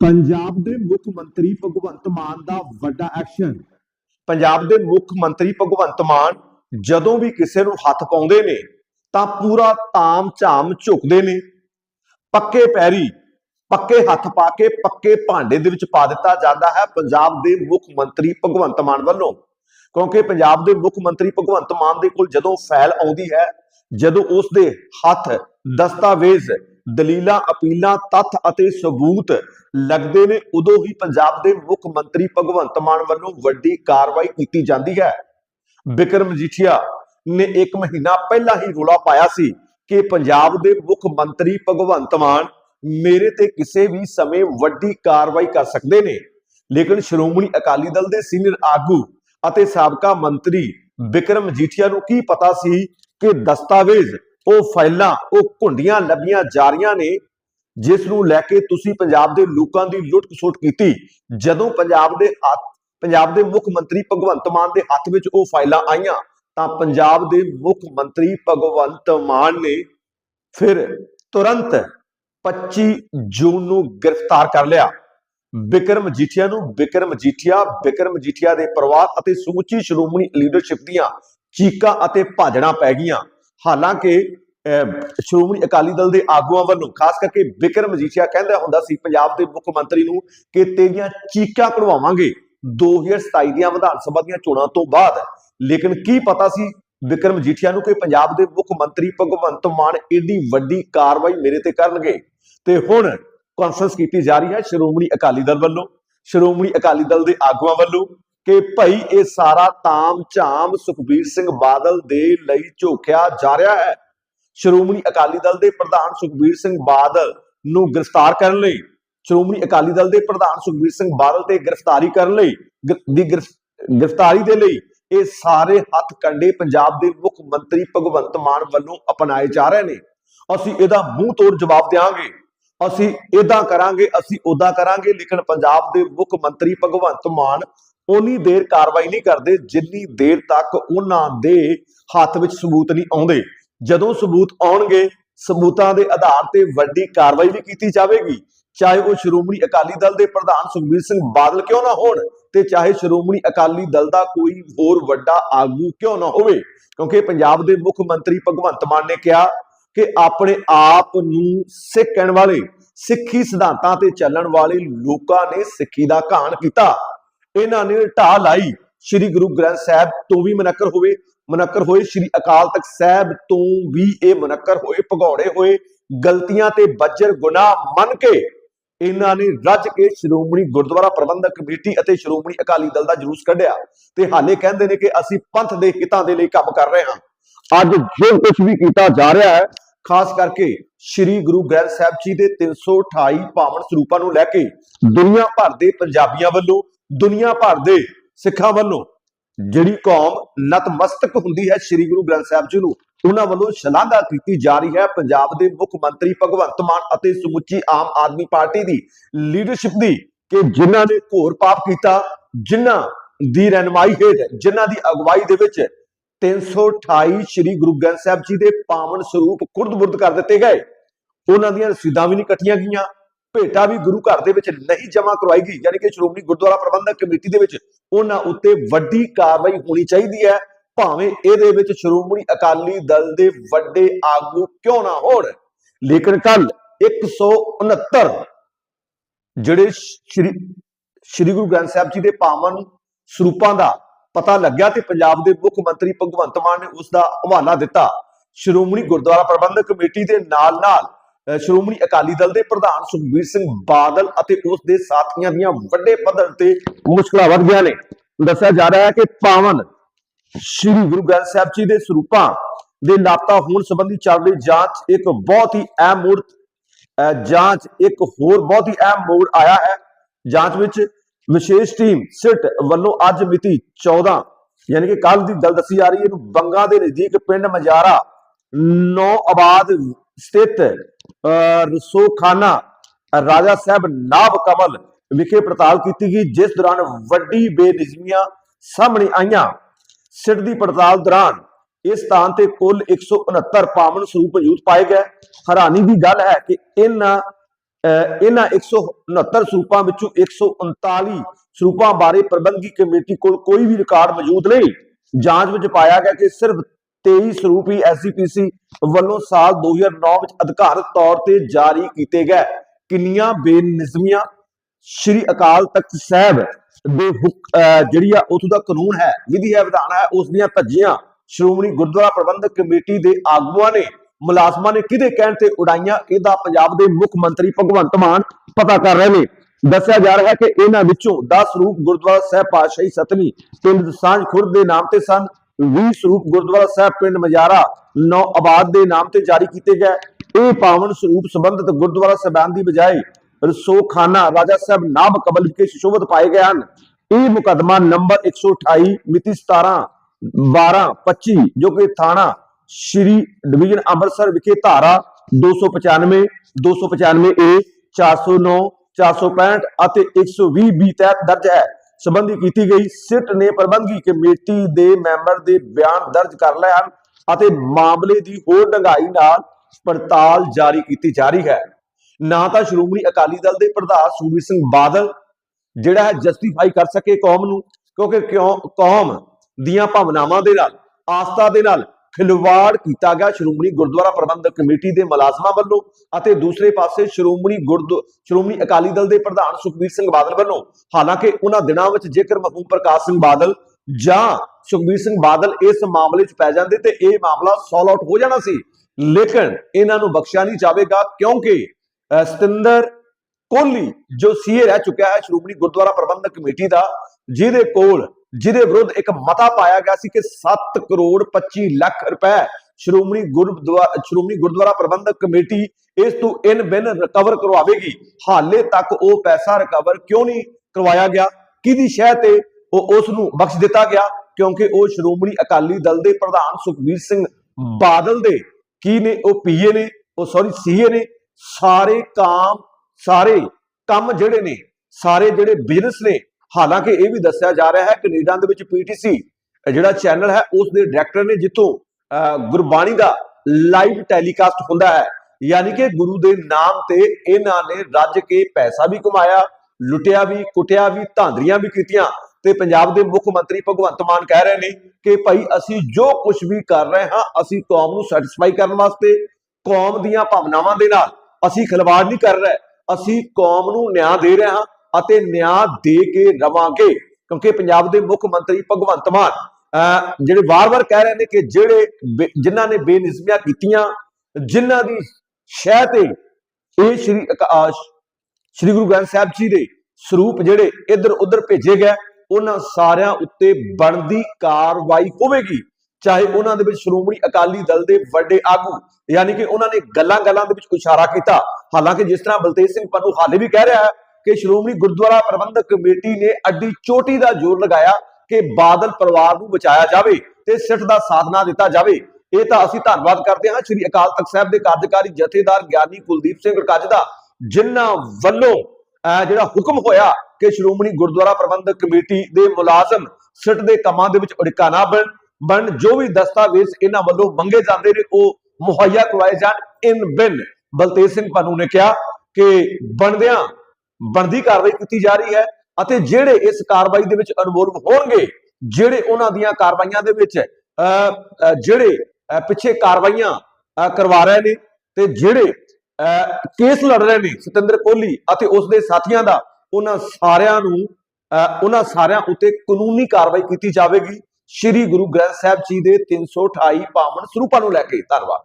ਪੰਜਾਬ ਦੇ ਮੁੱਖ ਮੰਤਰੀ ਭਗਵੰਤ ਮਾਨ ਦਾ ਵੱਡਾ ਐਕਸ਼ਨ ਪੰਜਾਬ ਦੇ ਮੁੱਖ ਮੰਤਰੀ ਭਗਵੰਤ ਮਾਨ ਜਦੋਂ ਵੀ ਕਿਸੇ ਨੂੰ ਹੱਥ ਪਾਉਂਦੇ ਨੇ, ਤਾਂ ਪੂਰਾ ਤਾਮ ਝਾਮ ਝੁਕਦੇ ਨੇ। ਪੱਕੇ ਪੈਰੀ, ਪੱਕੇ ਹੱਥ ਪਾ ਕੇ ਪੱਕੇ ਭਾਂਡੇ ਦੇ ਵਿੱਚ ਪਾ ਦਿੱਤਾ ਜਾਂਦਾ ਹੈ ਪੰਜਾਬ ਦੇ ਮੁੱਖ ਮੰਤਰੀ ਭਗਵੰਤ ਮਾਨ ਵੱਲੋਂ। ਕਿਉਂਕਿ ਪੰਜਾਬ ਦੇ ਮੁੱਖ ਮੰਤਰੀ ਭਗਵੰਤ ਮਾਨ ਦੇ ਕੋਲ ਜਦੋਂ ਫਾਈਲ ਆਉਂਦੀ ਹੈ, ਜਦੋਂ ਉਸ ਦੇ ਹੱਥ ਦਸਤਾਵੇਜ਼ ਦਲੀਲਾਂ, ਅਪੀਲਾਂ, ਤੱਥ ਅਤੇ ਸਬੂਤ ਲੱਗਦੇ ਨੇ, ਉਦੋਂ ਹੀ ਪੰਜਾਬ ਦੇ ਮੁੱਖ ਮੰਤਰੀ ਭਗਵੰਤ ਮਾਨ ਵੱਲੋਂ ਵੱਡੀ ਕਾਰਵਾਈ ਕੀਤੀ ਜਾਂਦੀ ਹੈ। ਬਿਕਰਮ ਮਜੀਠੀਆ ਨੇ ਇੱਕ ਮਹੀਨਾ ਪਹਿਲਾਂ ਹੀ ਰੋਲਾ ਪਾਇਆ ਸੀ ਕਿ ਪੰਜਾਬ ਦੇ ਮੁੱਖ ਮੰਤਰੀ ਭਗਵੰਤ ਮਾਨ ਮੇਰੇ ਤੇ ਕਿਸੇ ਵੀ ਸਮੇਂ ਵੱਡੀ ਕਾਰਵਾਈ ਕਰ ਸਕਦੇ ਨੇ। ਲੇਕਿਨ ਸ਼੍ਰੋਮਣੀ ਅਕਾਲੀ ਦਲ ਦੇ ਸੀਨੀਅਰ ਆਗੂ ਅਤੇ ਸਾਬਕਾ ਮੰਤਰੀ ਬਿਕਰਮ ਮਜੀਠੀਆ ਨੂੰ ਕੀ ਪਤਾ ਸੀ ਕਿ ਦਸਤਾਵੇਜ਼ ਉਹ ਫਾਈਲਾਂ, ਉਹ ਘੁੰਡੀਆਂ ਲੱਭੀਆਂ ਜਾ ਰਹੀਆਂ ਨੇ, ਜਿਸ ਨੂੰ ਲੈ ਕੇ ਤੁਸੀਂ ਪੰਜਾਬ ਦੇ ਲੋਕਾਂ ਦੀ ਲੁੱਟ-ਖਸੁੱਟ ਕੀਤੀ। ਜਦੋਂ ਪੰਜਾਬ ਦੇ ਪੰਜਾਬ ਦੇ ਮੁੱਖ ਮੰਤਰੀ ਭਗਵੰਤ ਮਾਨ ਦੇ ਹੱਥ ਵਿੱਚ ਉਹ ਫਾਈਲਾਂ ਆਈਆਂ, ਤਾਂ ਪੰਜਾਬ ਦੇ ਮੁੱਖ ਮੰਤਰੀ ਭਗਵੰਤ ਮਾਨ ਨੇ ਫਿਰ ਤੁਰੰਤ 25 ਜੂਨ ਨੂੰ ਗ੍ਰਿਫਤਾਰ ਕਰ ਲਿਆ। ਬਿਕਰਮ ਜੀਠੀਆ ਨੂੰ ਬਿਕਰਮ ਜੀਠੀਆ ਬਿਕਰਮ ਜੀਠੀਆ ਦੇ ਪਰਿਵਾਰ ਅਤੇ ਸਮੁੱਚੀ ਸ਼੍ਰੋਮਣੀ ਲੀਡਰਸ਼ਿਪ ਦੀਆਂ ਚੀਕਾਂ ਅਤੇ ਭਾਜੜਾਂ ਪੈ ਗਈਆਂ। ਹਾਲਾਂਕਿ ਅਹ, ਸ਼੍ਰੋਮਣੀ ਅਕਾਲੀ ਦਲ ਦੇ ਆਗੂਆਂ ਵੱਲੋਂ ਖਾਸ ਕਰਕੇ ਬਿਕਰਮ ਮਜੀਠੀਆ ਕਹਿੰਦਾ ਹੁੰਦਾ ਸੀ ਪੰਜਾਬ ਦੇ ਮੁੱਖ ਮੰਤਰੀ ਨੂੰ ਕਿ ਤੇਰੀਆਂ ਚੀਕਾਂ ਕਢਵਾਵਾਂਗੇ 2027 ਦੀਆਂ ਵਿਧਾਨ ਸਭਾ ਦੀਆਂ ਚੋਣਾਂ ਤੋਂ ਬਾਅਦ। ਲੇਕਿਨ ਕੀ ਪਤਾ ਸੀ ਵਿਕਰਮ ਜੀਠੀਆ ਨੂੰ ਕਿ ਪੰਜਾਬ ਦੇ ਮੁੱਖ ਮੰਤਰੀ ਭਗਵੰਤ ਮਾਨ ਏਡੀ ਵੱਡੀ ਕਾਰਵਾਈ ਮੇਰੇ ਤੇ ਕਰਨਗੇ? ਤੇ ਹੁਣ ਕਾਨਫਰੰਸ ਕੀਤੀ ਜਾ ਰਹੀ ਹੈ ਸ਼੍ਰੋਮਣੀ ਅਕਾਲੀ ਦਲ ਵੱਲੋਂ। ਸ਼੍ਰੋਮਣੀ ਅਕਾਲੀ ਦਲ ਦੇ ਆਗੂਆਂ ਵੱਲੋਂ ਕਿ ਭਾਈ ਇਹ ਸਾਰਾ ਤਾਮ ਝਾਮ ਸੁਖਬੀਰ ਸਿੰਘ ਬਾਦਲ ਦੇ ਲਈ ਝੋਖਿਆ ਜਾ ਰਿਹਾ ਹੈ। ਸ਼੍ਰੋਮਣੀ ਅਕਾਲੀ ਦਲ ਦੇ ਪ੍ਰਧਾਨ ਸੁਖਬੀਰ ਸਿੰਘ ਬਾਦਲ ਨੂੰ ਗ੍ਰਿਫਤਾਰ ਕਰਨ ਲਈ, ਸ਼੍ਰੋਮਣੀ ਅਕਾਲੀ ਦਲ ਦੇ ਪ੍ਰਧਾਨ ਸੁਖਬੀਰ ਸਿੰਘ ਬਾਦਲ ਤੇ ਗ੍ਰਿਫਤਾਰੀ ਕਰਨ ਲਈ ਦੀ ਗ੍ਰਿਫ- ਗ੍ਰਿਫਤਾਰੀ ਦੇ ਲਈ ਇਹ ਸਾਰੇ ਹੱਥ ਕੰਡੇ ਪੰਜਾਬ ਦੇ ਮੁੱਖ ਮੰਤਰੀ ਭਗਵੰਤ ਮਾਨ ਵੱਲੋਂ ਅਪਣਾਏ ਜਾ ਰਹੇ ਨੇ। ਅਸੀਂ ਇਹਦਾ ਮੂੰਹ ਤੋੜ ਜਵਾਬ ਦੇਵਾਂਗੇ ਅਸੀਂ ਇਦਾਂ ਕਰਾਂਗੇ, ਅਸੀਂ ਉਦਾਂ ਕਰਾਂਗੇ, ਲੇਕਿਨ ਪੰਜਾਬ ਦੇ ਮੁੱਖ ਮੰਤਰੀ ਭਗਵੰਤ ਮਾਨ ਉਨੀ ਦੇਰ ਕਾਰਵਾਈ ਨਹੀਂ ਕਰਦੇ ਜਿੰਨੀ ਦੇਰ ਤੱਕ ਉਹਨਾਂ ਦੇ ਹੱਥ ਵਿੱਚ ਸਬੂਤ ਨਹੀਂ ਆਉਂਦੇ। ਜਦੋਂ ਸਬੂਤ ਆਉਣਗੇ, ਸਬੂਤਾਂ ਦੇ ਆਧਾਰ ਤੇ ਵੱਡੀ ਕਾਰਵਾਈ ਵੀ ਕੀਤੀ ਜਾਵੇਗੀ। ਚਾਹੇ ਉਹ ਸ਼੍ਰੋਮਣੀ ਅਕਾਲੀ ਦਲ ਦੇ ਪ੍ਰਧਾਨ ਸੁਖਬੀਰ ਸਿੰਘ ਬਾਦਲ ਕਿਉਂ ਨਾ ਹੋਣ ਤੇ ਚਾਹੇ ਸ਼੍ਰੋਮਣੀ ਅਕਾਲੀ ਦਲ ਦਾ ਕੋਈ ਹੋਰ ਵੱਡਾ ਆਗੂ ਕਿਉਂ ਨਾ ਹੋਵੇ। ਕਿਉਂਕਿ ਪੰਜਾਬ ਦੇ ਮੁੱਖ ਮੰਤਰੀ ਭਗਵੰਤ ਮਾਨ ਨੇ ਕਿਹਾ ਕਿ ਆਪਣੇ ਆਪ ਨੂੰ ਸਿੱਖ ਕਹਿਣ ਵਾਲੇ, ਸਿੱਖੀ ਸਿਧਾਂਤਾਂ ਤੇ ਚੱਲਣ ਵਾਲੇ ਲੋਕਾਂ ਨੇ ਸਿੱਖੀ ਦਾ ਘਾਣ ਕੀਤਾ। ਇਹਨਾਂ ਨੇ ਢਾਹ ਲਾਈ। ਸ੍ਰੀ ਗੁਰੂ ਗ੍ਰੰਥ ਸਾਹਿਬ ਤੋਂ ਵੀ ਮਨਕਰ ਹੋਵੇ ਮਨਕਰ ਹੋਏ ਸ੍ਰੀ ਅਕਾਲ ਤਖਤ ਸਾਹਿਬ ਤੋਂ ਵੀ ਇਹ ਮਨਕਰ ਹੋਏ, ਭਗੌੜੇ ਹੋਏ, ਗਲਤੀਆਂ ਤੇ ਬੱਜਰ ਗੁਨਾਹ ਮੰਨ ਕੇ ਇਹਨਾਂ ਨੇ ਰੱਜ ਕੇ ਸ਼੍ਰੋਮਣੀ ਗੁਰਦੁਆਰਾ ਪ੍ਰਬੰਧਕ ਕਮੇਟੀ ਅਤੇ ਸ਼੍ਰੋਮਣੀ ਅਕਾਲੀ ਦਲ ਦਾ ਜਲੂਸ ਕੱਢਿਆ ਤੇ ਹਾਲੇ ਕਹਿੰਦੇ ਨੇ ਕਿ ਅਸੀਂ ਪੰਥ ਦੇ ਹਿੱਤਾਂ ਦੇ ਲਈ ਕੰਮ ਕਰ ਰਹੇ ਹਾਂ। ਅੱਜ ਜੋ ਕੁਝ ਵੀ ਕੀਤਾ ਜਾ ਰਿਹਾ ਹੈ, ਖਾਸ ਕਰਕੇ ਸ੍ਰੀ ਗੁਰੂ ਗ੍ਰੰਥ ਸਾਹਿਬ ਜੀ ਦੇ 328 ਪਾਵਨ ਸਰੂਪਾਂ ਨੂੰ ਲੈ ਕੇ ਦੁਨੀਆ ਭਰ ਦੇ ਪੰਜਾਬੀਆਂ ਵੱਲੋਂ ਦੁਨੀਆ ਭਰ ਦੇ ਸਿੱਖਾਂ ਵੱਲੋਂ ਜਿਹੜੀ ਕੌਮ ਨਤਮਸਤਕ ਹੁੰਦੀ ਹੈ ਸ੍ਰੀ ਗੁਰੂ ਗ੍ਰੰਥ ਸਾਹਿਬ ਜੀ ਨੂੰ, ਉਹਨਾਂ ਵੱਲੋਂ ਸ਼ਲਾਘਾ ਕੀਤੀ ਜਾ ਰਹੀ ਹੈ ਪੰਜਾਬ ਦੇ ਮੁੱਖ ਮੰਤਰੀ ਭਗਵੰਤ ਮਾਨ ਅਤੇ ਸਮੁੱਚੀ ਆਮ ਆਦਮੀ ਪਾਰਟੀ ਦੀ ਲੀਡਰਸ਼ਿਪ ਦੀ ਕਿ ਜਿਨ੍ਹਾਂ ਨੇ ਘੋਰ ਪਾਪ ਕੀਤਾ, ਜਿਨ੍ਹਾਂ ਦੀ ਰਹਿਨਮਾਈ ਹੇਠ, ਜਿਨ੍ਹਾਂ ਦੀ ਅਗਵਾਈ ਦੇ ਵਿੱਚ 328 ਸ੍ਰੀ ਗੁਰੂ ਗ੍ਰੰਥ ਸਾਹਿਬ ਜੀ ਦੇ ਪਾਵਨ ਸਰੂਪ ਖੁਰਦ-ਬੁਰਦ ਕਰ ਦਿੱਤੇ ਗਏ। ਉਹਨਾਂ ਦੀਆਂ ਰਸੀਦਾਂ ਵੀ ਨਹੀਂ ਕੱਟੀਆਂ ਗਈਆਂ। ਭੇਟਾ ਵੀ ਗੁਰੂ ਘਰ ਦੇ ਵਿੱਚ ਨਹੀਂ ਜਮ੍ਹਾਂ ਕਰਵਾਈ ਗਈ ਯਾਨੀ ਕਿ ਸ਼੍ਰੋਮਣੀ ਗੁਰਦੁਆਰਾ ਪ੍ਰਬੰਧਕ ਕਮੇਟੀ ਦੇ ਵਿੱਚ ਉਹਨਾਂ ਉੱਤੇ ਵੱਡੀ ਕਾਰਵਾਈ ਹੋਣੀ ਚਾਹੀਦੀ ਹੈ, ਭਾਵੇਂ ਇਹਦੇ ਵਿੱਚ ਸ਼੍ਰੋਮਣੀ ਅਕਾਲੀ ਦਲ ਦੇ ਵੱਡੇ ਆਗੂ ਕਿਉਂ ਨਾ ਹੋਣ। ਲੇਕਿਨ ਕੱਲ 169 ਜਿਹੜੇ ਸ਼੍ਰੀ ਸ਼੍ਰੀ ਗੁਰੂ ਗ੍ਰੰਥ ਸਾਹਿਬ ਜੀ ਦੇ ਪਾਵਨ ਸਰੂਪਾਂ ਦਾ ਪਤਾ ਲੱਗਿਆ ਤੇ ਪੰਜਾਬ ਦੇ ਮੁੱਖ ਮੰਤਰੀ ਭਗਵੰਤ ਮਾਨ ਨੇ ਉਸ ਦਾ ਹਵਾਲਾ ਦਿੱਤਾ। ਸ਼੍ਰੋਮਣੀ ਗੁਰਦੁਆਰਾ ਪ੍ਰਬੰਧਕ ਕਮੇਟੀ ਦੇ ਨਾਲ-ਨਾਲ ਸ਼੍ਰੋਮਣੀ ਅਕਾਲੀ ਦਲ ਦੇ ਪ੍ਰਧਾਨ ਸੁਖਬੀਰ ਸਿੰਘ ਬਾਦਲ ਅਤੇ ਉਸ ਦੇ ਸਾਥੀਆਂ ਦੀਆਂ ਵੱਡੇ ਪੱਧਰ ਤੇ ਮੁਸ਼ਕਲਾਂ ਵਧ ਗਿਆ ਨੇ। ਦੱਸਿਆ ਜਾ ਰਿਹਾ ਹੈ ਕਿ ਪਾਵਨ ਸ਼੍ਰੀ ਗੁਰੂ ਗ੍ਰੰਥ ਸਾਹਿਬ ਜੀ ਦੇ ਸਰੂਪਾਂ ਦੇ ਲਾਪਤਾ ਹੋਣ ਸੰਬੰਧੀ ਚੱਲ ਰਹੀ ਜਾਂਚ ਇੱਕ ਬਹੁਤ ਹੀ ਅਹਿਮ ਮੋੜ ਜਾਂਚ ਇੱਕ ਹੋਰ ਬਹੁਤ ਹੀ ਅਹਿਮ ਮੋੜ ਆਇਆ ਹੈ। ਜਾਂਚ ਵਿੱਚ ਵਿਸ਼ੇਸ਼ ਟੀਮ ਸਿਟ ਵੱਲੋਂ ਅੱਜ ਮਿਤੀ 14 ਯਾਨੀ ਕਿ ਕੱਲ ਦੀ ਗੱਲ ਦੱਸੀ ਜਾ ਰਹੀ ਹੈ ਇਹਨੂੰ ਬੰਗਾ ਦੇ ਨਜ਼ਦੀਕ ਪਿੰਡ ਮਜਾਰਾ ਨੌ ਆਬਾਦ ਸਥਿਤ ਰਸੋਖਾਨਾ ਰਾਜਾ ਸਾਹਿਬ ਨਾਬ ਕਮਲ ਵਿਖੇ ਪੜਤਾਲ ਕੀਤੀ ਗਈ, ਜਿਸ ਦੌਰਾਨ ਵੱਡੀ ਬੇਨਿਯਮੀਆਂ ਸਾਹਮਣੇ ਆਈਆਂ। ਸਿਟ ਦੀ ਪੜਤਾਲ ਦੌਰਾਨ ਇਸ ਸਥਾਨ ਤੇ ਕੁੱਲ 169 ਪਾਵਨ ਸਰੂਪ ਮੌਜੂਦ ਪਾਏ ਗਏ। ਹੈਰਾਨੀ ਦੀ ਗੱਲ ਹੈ ਕਿ ਇਹਨਾਂ, ਅਹ ਇਹਨਾਂ 169 ਸਰੂਪਾਂ ਵਿੱਚੋਂ 139 ਸਰੂਪਾਂ ਬਾਰੇ ਪ੍ਰਬੰਧਕੀ ਕਮੇਟੀ ਕੋਲ ਕੋਈ ਵੀ ਰਿਕਾਰਡ ਮੌਜੂਦ ਨਹੀਂ। ਜਾਂਚ ਵਿੱਚ ਪਾਇਆ ਗਿਆ ਕਿ ਸਿਰਫ 23 ਸਰੂਪੀ ਹੀ ਐਸਜੀਪੀਸੀ ਵੱਲੋਂ ਸਾਲ 2009 ਵਿੱਚ ਅਧਿਕਾਰਤ ਤੌਰ ਤੇ ਜਾਰੀ ਕੀਤੇ ਗਏ। ਕਿੰਨੀਆਂ ਬੇਨਿਜ਼ਮੀਆਂ? ਸ਼੍ਰੀ ਅਕਾਲ ਤਖਤ ਸਾਹਿਬ ਦੇ ਜਿਹੜੀ ਆ, ਉਥੋਂ ਦਾ ਕਾਨੂੰਨ ਹੈ, ਵਿਧੀ ਹੈ, ਵਿਧਾਨ ਹੈ, ਉਸ ਦੀਆਂ ਧੱਜੀਆਂ ਸ਼੍ਰੋਮਣੀ ਗੁਰਦੁਆਰਾ ਪ੍ਰਬੰਧਕ ਕਮੇਟੀ ਦੇ ਆਗੂਆਂ ਨੇ, ਮੁਲਾਜ਼ਮਾਂ ਨੇ ਕਿਹਦੇ ਕਹਿਣ ਤੇ ਉਡਾਈਆਂ? ਇਹਦਾ ਪੰਜਾਬ ਦੇ ਮੁੱਖ ਮੰਤਰੀ ਭਗਵੰਤ ਮਾਨ ਪਤਾ ਕਰ ਰਹੇ ਨੇ। ਦੱਸਿਆ ਜਾ ਰਿਹਾ ਹੈ ਕਿ ਇਹਨਾਂ ਵਿੱਚੋਂ 10 ਸਰੂਪ ਗੁਰਦੁਆਰਾ ਸਾਹਿਬ ਪਾਤਸ਼ਾਹੀ ਸਤਵੀਂ, ਪਿੰਡ ਸਾਂਝ ਖੁਰਦ ਦੇ ਨਾਮ ਤੇ ਸਨ। 20 ਸਰੂਪ ਗੁਰਦੁਆਰਾ ਸਾਹਿਬ ਪਿੰਡ ਮਜਾਰਾ ਨੌ ਆਬਾਦ ਦੇ ਨਾਮ ਤੇ ਜਾਰੀ ਕੀਤੇ ਗਏ। ਇਹ ਪਾਵਨ ਸਰੂਪ ਸੰਬੰਧਿਤ ਗੁਰਦੁਆਰਾ ਸਾਹਿਬਾਨ ਦੀ ਬਜਾਏ ਰਸੋਖਾਨਾ ਰਾਜਾ ਸਾਹਿਬ ਨਾਭ ਕਬਲ ਵਿਖੇ ਸ਼ੋਭਤ ਪਾਏ ਗਏ ਹਨ। ਇਹ ਮੁਕੱਦਮਾ ਨੰਬਰ 128 ਮਿਤੀ 17 12 25 ਜੋ ਕਿ ਥਾਣਾ ਸ਼੍ਰੀ ਡਿਵੀਜ਼ਨ ਅੰਮ੍ਰਿਤਸਰ ਵਿਖੇ ਧਾਰਾ 295 295 ਏ 409 465 ਅਤੇ 120 ਬੀ ਤਹਿਤ ਦਰਜ ਹੈ। ਸੰਬੰਧੀ ਕੀਤੀ ਗਈ। ਸਿੱਟ ਨੇ ਪ੍ਰਬੰਧਕੀ ਕਮੇਟੀ ਦੇ ਮੈਂਬਰ ਦੇ ਬਿਆਨ ਦਰਜ ਕਰ ਲਏ ਹਨ ਅਤੇ ਮਾਮਲੇ ਦੀ ਹੋਰ ਡੰਗਾਈ ਨਾਲ ਪੜਤਾਲ ਜਾਰੀ ਕੀਤੀ ਜਾ ਰਹੀ ਹੈ। ਨਾ ਤਾਂ ਸ਼੍ਰੋਮਣੀ ਅਕਾਲੀ ਦਲ ਦੇ ਪ੍ਰਧਾਨ ਸੁਖਬੀਰ ਸਿੰਘ ਬਾਦਲ, ਜਿਹੜਾ ਹੈ, ਜਸਟੀਫਾਈ ਕਰ ਸਕੇ ਕੌਮ ਨੂੰ, ਕਿਉਂਕਿ ਕਿਉਂ ਕੌਮ ਦੀਆਂ ਭਾਵਨਾਵਾਂ ਦੇ ਨਾਲ, ਆਸਥਾ ਦੇ ਨਾਲ ਖਿਲਵਾੜ ਕੀਤਾ ਗਿਆ। ਸ਼੍ਰੋਮਣੀ ਗੁਰਦੁਆਰਾ ਪ੍ਰਬੰਧਕ ਕਮੇਟੀ ਦੇ ਮੁਲਾਜ਼ਮਾਂ ਵੱਲੋਂ ਅਤੇ ਦੂਸਰੇ ਪਾਸੇ ਸ਼੍ਰੋਮਣੀ ਗੁਰਦੁ, ਸ਼੍ਰੋਮਣੀ ਅਕਾਲੀ ਦਲ ਦੇ ਪ੍ਰਧਾਨ ਸੁਖਬੀਰ ਸਿੰਘ ਬਾਦਲ ਵੱਲੋਂ, ਹਾਲਾਂਕਿ ਉਹਨਾਂ ਦਿਨਾਂ ਵਿੱਚ ਜੇਕਰ ਮਰਹੂਮ ਪ੍ਰਕਾਸ਼ ਸਿੰਘ ਬਾਦਲ ਜਾਂ ਸੁਖਬੀਰ ਸਿੰਘ ਬਾਦਲ ਇਸ ਮਾਮਲੇ 'ਚ ਪੈ ਜਾਂਦੇ ਤੇ ਇਹ ਮਾਮਲਾ ਸੋਲ ਆਊਟ ਹੋ ਜਾਣਾ ਸੀ, ਲੇਕਿਨ ਇਹਨਾਂ ਨੂੰ ਬਖਸ਼ਿਆ ਨਹੀਂ ਜਾਵੇਗਾ ਕਿਉਂਕਿ ਸਤਿੰਦਰ ਕੋਹਲੀ ਜੋ ਸੀਏ ਰਹਿ ਚੁੱਕਿਆ ਹੈ ਸ਼੍ਰੋਮਣੀ ਗੁਰਦੁਆਰਾ ਪ੍ਰਬੰਧਕ ਕਮੇਟੀ ਦਾ, ਜਿਹਦੇ ਕੋਲ ਜਿਹਦੇ ਵਿਰੁੱਧ ਇੱਕ ਮਤਾ ਪਾਇਆ ਗਿਆ ਸੀ ਕਿ 7 ਕਰੋੜ 25 ਲੱਖ ਰੁਪਏ ਸ਼੍ਰੋਮਣੀ ਗੁਰਦੁਆਰਾ ਸ਼੍ਰੋਮਣੀ ਗੁਰਦੁਆਰਾ ਪ੍ਰਬੰਧਕ ਕਮੇਟੀ ਇਸ ਤੋਂ ਇਨ ਬਿਨ ਰਿਕਵਰ ਕਰਵਾਵੇਗੀ। ਹਾਲੇ ਤੱਕ ਉਹ ਪੈਸਾ ਰਿਕਵਰ ਕਿਉਂ ਨਹੀਂ ਕਰਵਾਇਆ ਗਿਆ? ਕਿਹਦੀ ਸ਼ਹਿ ਤੇ ਉਹ ਉਸ ਨੂੰ ਬਖਸ਼ ਦਿੱਤਾ ਗਿਆ? ਕਿਉਂਕਿ ਉਹ ਸ਼੍ਰੋਮਣੀ ਅਕਾਲੀ ਦਲ ਦੇ ਪ੍ਰਧਾਨ ਸੁਖਬੀਰ ਸਿੰਘ ਬਾਦਲ ਦੇ। ਕੀ ਨੇ? ਉਹ ਪੀਏ ਨੇ ਉਹ ਸੌਰੀ ਸੀਏ ਨੇ। ਸਾਰੇ ਕਾਮ ਸਾਰੇ ਕੰਮ ਜਿਹੜੇ ਨੇ ਸਾਰੇ ਜਿਹੜੇ ਬਿਜ਼ਨਸ ਨੇ ਹਾਲਾਂਕਿ ਇਹ ਵੀ ਦੱਸਿਆ ਜਾ ਰਿਹਾ ਹੈ ਕੈਨੇਡਾ ਦੇ ਵਿੱਚ ਪੀਟੀਸੀ ਜਿਹੜਾ ਚੈਨਲ ਹੈ ਉਸ ਦੇ ਡਾਇਰੈਕਟਰ ਨੇ ਜਿੱਥੋਂ ਅਹ, ਗੁਰਬਾਣੀ ਦਾ ਲਾਈਵ ਟੈਲੀਕਾਸਟ ਹੁੰਦਾ ਹੈ ਯਾਨੀ ਕਿ ਗੁਰੂ ਦੇ ਨਾਮ ਤੇ ਇਹਨਾਂ ਨੇ ਰੱਜ ਕੇ ਪੈਸਾ ਵੀ ਕਮਾਇਆ ਲੁੱਟਿਆ ਵੀ ਕੁੱਟਿਆ ਵੀ ਧਾਂਦਰੀਆਂ ਵੀ ਕੀਤੀਆਂ ਤੇ ਪੰਜਾਬ ਦੇ ਮੁੱਖ ਮੰਤਰੀ ਭਗਵੰਤ ਮਾਨ ਕਹਿ ਰਹੇ ਨੇ ਕਿ ਭਾਈ ਅਸੀਂ ਜੋ ਕੁਝ ਵੀ ਕਰ ਰਹੇ ਹਾਂ ਅਸੀਂ ਕੌਮ ਨੂੰ ਸੈਟੀਸਫਾਈ ਕਰਨ ਵਾਸਤੇ ਕੌਮ ਦੀਆਂ ਭਾਵਨਾਵਾਂ ਦੇ ਨਾਲ ਅਸੀਂ ਖਿਲਵਾੜ ਨਹੀਂ ਕਰ ਰਹੇ ਅਸੀਂ ਕੌਮ ਨੂੰ ਨਿਆਂ ਦੇ ਰਹੇ ਹਾਂ ਅਤੇ ਨਿਆਂ ਦੇ ਕੇ ਰਵਾਂਗੇ। ਕਿਉਂਕਿ ਪੰਜਾਬ ਦੇ ਮੁੱਖ ਮੰਤਰੀ ਭਗਵੰਤ ਮਾਨ ਅਹ, ਜਿਹੜੇ ਵਾਰ-ਵਾਰ ਕਹਿ ਰਹੇ ਨੇ ਕਿ ਜਿਹੜੇ ਬੇ- ਜਿਨ੍ਹਾਂ ਨੇ ਬੇਨਿਜ਼ਮੀਆਂ ਕੀਤੀਆਂ ਜਿਨ੍ਹਾਂ ਦੀ ਸ਼ਹਿ ਤੇ ਇਹ ਸ਼੍ਰੀ ਅਕਾਸ਼ ਸ਼੍ਰੀ ਗੁਰੂ ਗ੍ਰੰਥ ਸਾਹਿਬ ਜੀ ਦੇ ਸਰੂਪ ਜਿਹੜੇ ਇੱਧਰ ਉੱਧਰ ਭੇਜੇ ਗਏ ਉਹਨਾਂ ਸਾਰਿਆਂ ਉੱਤੇ ਬਣਦੀ ਕਾਰਵਾਈ ਹੋਵੇਗੀ। ਚਾਹੇ ਉਹਨਾਂ ਦੇ ਵਿੱਚ ਸ਼੍ਰੋਮਣੀ ਅਕਾਲੀ ਦਲ ਦੇ ਵੱਡੇ ਆਗੂ ਯਾਨੀ ਕਿ ਉਹਨਾਂ ਨੇ ਗੱਲਾਂ-ਗੱਲਾਂ ਦੇ ਵਿੱਚ ਇਸ਼ਾਰਾ ਕੀਤਾ। ਹਾਲਾਂਕਿ ਜਿਸ ਤਰ੍ਹਾਂ ਬਲਤੇਜ ਸਿੰਘ ਪੰਨੂ ਹਾਲੇ ਵੀ ਕਹਿ ਰਿਹਾ ਹੈ ਕਿ ਸ਼੍ਰੋਮਣੀ ਗੁਰਦੁਆਰਾ ਪ੍ਰਬੰਧਕ ਕਮੇਟੀ ਨੇ ਅੱਡੀ ਚੋਟੀ ਦਾ ਜ਼ੋਰ ਲਗਾਇਆ ਕਿ ਬਾਦਲ ਪਰਿਵਾਰ ਨੂੰ ਬਚਾਇਆ ਜਾਵੇ ਤੇ ਸਿੱਖ ਦਾ ਸਾਥ ਨਾ ਦਿੱਤਾ ਜਾਵੇ। ਇਹ ਤਾਂ ਅਸੀਂ ਧੰਨਵਾਦ ਕਰਦੇ ਹਾਂ ਸ੍ਰੀ ਅਕਾਲ ਤਖਤ ਸਾਹਿਬ ਦੇ ਕਾਰਜਕਾਰੀ ਜਥੇਦਾਰ ਗਿਆਨੀ ਕੁਲਦੀਪ ਸਿੰਘ ਰਕਜ ਦਾ, ਜਿਨ੍ਹਾਂ ਵੱਲੋਂ ਜਿਹੜਾ ਹੁਕਮ ਹੋਇਆ ਕਿ ਸ਼੍ਰੋਮਣੀ ਗੁਰਦੁਆਰਾ ਪ੍ਰਬੰਧਕ ਕਮੇਟੀ ਦੇ ਮੁਲਾਜ਼ਮ ਸਿੱਟ ਦੇ ਕੰਮਾਂ ਦੇ ਵਿੱਚ ਉੜਕਾ ਨਾ ਬਣ ਬਣ, ਜੋ ਵੀ ਦਸਤਾਵੇਜ਼ ਇਹਨਾਂ ਵੱਲੋਂ ਮੰਗੇ ਜਾਂਦੇ ਨੇ, ਉਹ ਮੁਹੱਈਆ ਕਰਵਾਏ ਜਾਣ, ਇਨ ਬਿਨ। ਬਲਤੇਜ ਸਿੰਘ ਪੰਨੂ ਨੇ ਕਿਹਾ ਕਿ ਬਣਦਿਆਂ ਬਣਦੀ ਕਾਰਵਾਈ ਕੀਤੀ ਜਾ ਰਹੀ ਹੈ ਅਤੇ ਜਿਹੜੇ ਇਸ ਕਾਰਵਾਈ ਦੇ ਵਿੱਚ ਇਨਵੋਲਵ ਹੋਣਗੇ ਜਿਹੜੇ ਉਹਨਾਂ ਦੀਆਂ ਕਾਰਵਾਈਆਂ ਦੇ ਵਿੱਚ ਅਹ, ਜਿਹੜੇ ਪਿੱਛੇ ਕਾਰਵਾਈਆਂ ਕਰਵਾ ਰਹੇ ਨੇ ਤੇ ਜਿਹੜੇ ਅਹ, ਕੇਸ ਲੜ ਰਹੇ ਨੇ ਸਤਿੰਦਰ ਕੋਹਲੀ ਅਤੇ ਉਸ ਦੇ ਸਾਥੀਆਂ ਦਾ ਉਹਨਾਂ ਸਾਰਿਆਂ ਨੂੰ ਅਹ, ਉਹਨਾਂ ਸਾਰਿਆਂ ਉੱਤੇ ਕਾਨੂੰਨੀ ਕਾਰਵਾਈ ਕੀਤੀ ਜਾਵੇਗੀ। ਸ੍ਰੀ ਗੁਰੂ ਗ੍ਰੰਥ ਸਾਹਿਬ ਜੀ ਦੇ 328 ਪਾਵਨ ਸਰੂਪਾਂ ਨੂੰ ਲੈ ਕੇ ਧੰਨਵਾਦ।